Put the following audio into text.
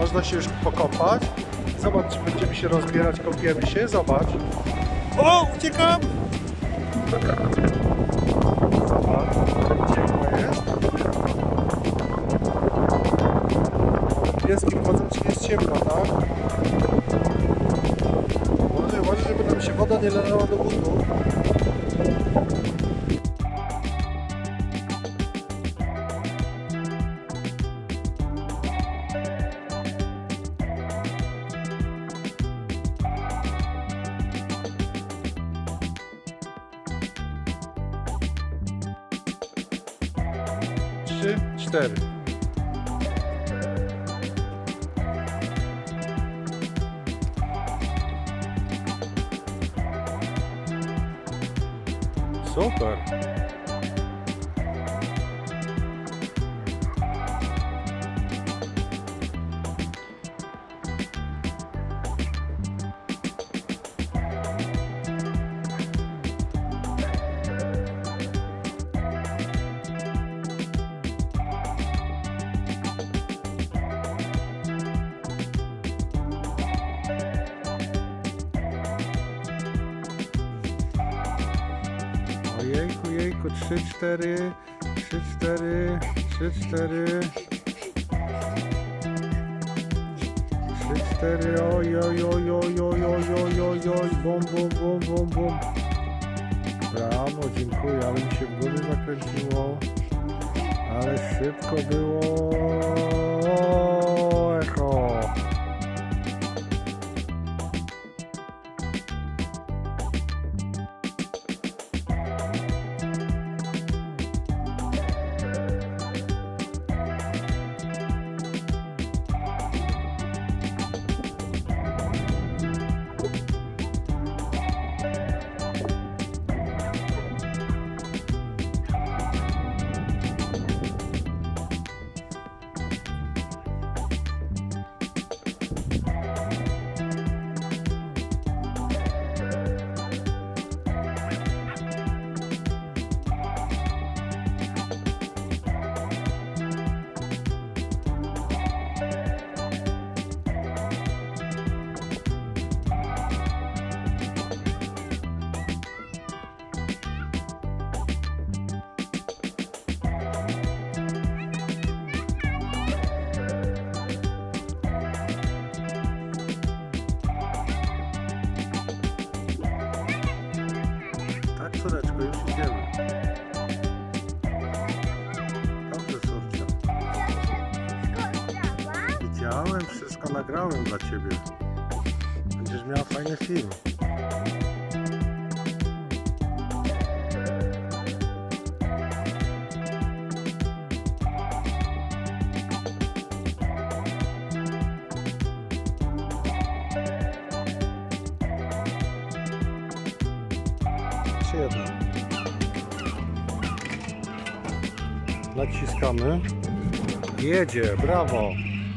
Można się już pokąpać. Zobacz, czy będziemy się rozbierać, kąpiemy się. Zobacz. O, uciekam! Zobacz, jest. Pieski wchodzą, czy jest ciemno, tak? Uważaj, żeby nam się woda nie lewała do butów. Hadi isterim. Super. Ojejku, jejku, 3, 4, 3, 4, 3, 4. 3, 4, oj, oj, oj, oj, oj, oj, oj, oj, oj, bum, bum, bum, bum, bum. Brawo, dziękuję, ale mi się w głowie zakręciło. Ale szybko było. Widziałem, wszystko nagrałem dla ciebie. Będziesz miała fajny film. Jedno. Naciskamy. Jedzie, brawo.